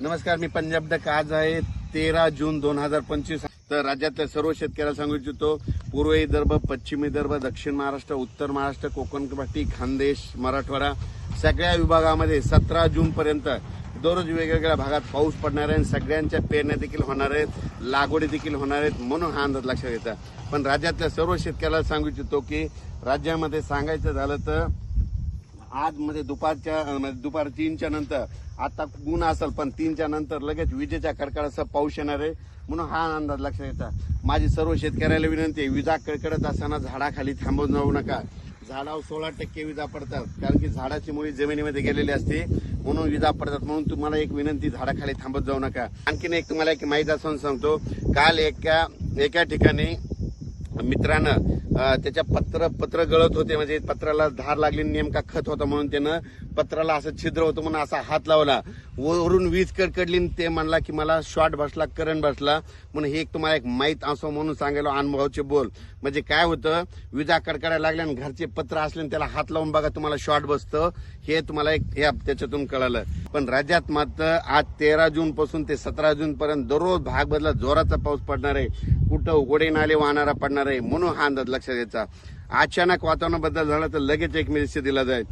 नमस्कार मी पंजाब डक. आज आहे तेरा जून दोन हजार पंचवीस. तर राज्यातल्या सर्व शेतकऱ्याला सांगू इच्छितो पूर्व विदर्भ पश्चिम विदर्भ दक्षिण महाराष्ट्र उत्तर महाराष्ट्र कोकण पट्टी खानदेश मराठवाडा सगळ्या विभागामध्ये सतरा जून पर्यंत दररोज वेगवेगळ्या भागात पाऊस पडणार आहे आणि सगळ्यांच्या पेरण्या देखील होणार आहेत लागवडी देखील होणार आहेत म्हणून हा अंदाज लक्षात येतं. पण राज्यातल्या सर्व शेतकऱ्याला सांगू इच्छितो की राज्यामध्ये सांगायचं झालं तर आज म्हणजे दुपारच्या म्हणजे दुपार तीनच्या नंतर आता ऊन असेल पण तीनच्या नंतर लगेच विजेच्या कडकडाचा पाऊस येणार आहे. म्हणून हा अंदाज लक्षात येतात माझी सर्व शेतकऱ्याला विनंती आहे विजा कडकडत असताना झाडाखाली थांबून जाऊ नका. झाडावर सोळा टक्के विजा पडतात कारण की झाडाची मुळी जमिनीमध्ये गेलेली असते. म्हणून विजा पडतात म्हणून तुम्हाला एक विनंती झाडाखाली थांबत जाऊ नका. आणखीन एक तुम्हाला एक माहिती असून सांगतो काल एका एका ठिकाणी मित्रानं त्याच्या पत्र पत्र गळत होते. म्हणजे पत्राला धार लागली नेमका खत होता म्हणून त्यानं पत्राला असं छिद्र होतं म्हणून असा हात लावला. वरून वीज कडकडली आणि ते म्हणला की मला शॉर्ट बसला करंट बसला. म्हणून हे एक तुम्हाला एक माहीत असो म्हणून सांगायला अनुभवाचे बोल. म्हणजे काय होतं विजा कडकडायला लागल्या आणि घरचे पत्र असले आणि त्याला हात लावून बघा तुम्हाला शॉर्ट बसतं. हे तुम्हाला एक हे त्याच्यातून कळालं. पण राज्यात मात्र आज तेरा जून पासून ते सतरा जून पर्यंत दररोज भाग बदला जोराचा पाऊस पडणार आहे. कुठं उघडे नाले वाहणारा पडणार आहे म्हणून हा अंदाज लक्षात घ्यायचा. अचानक वातावरण बदल झाला तर लगेच एक मेसेज दिला जाईल.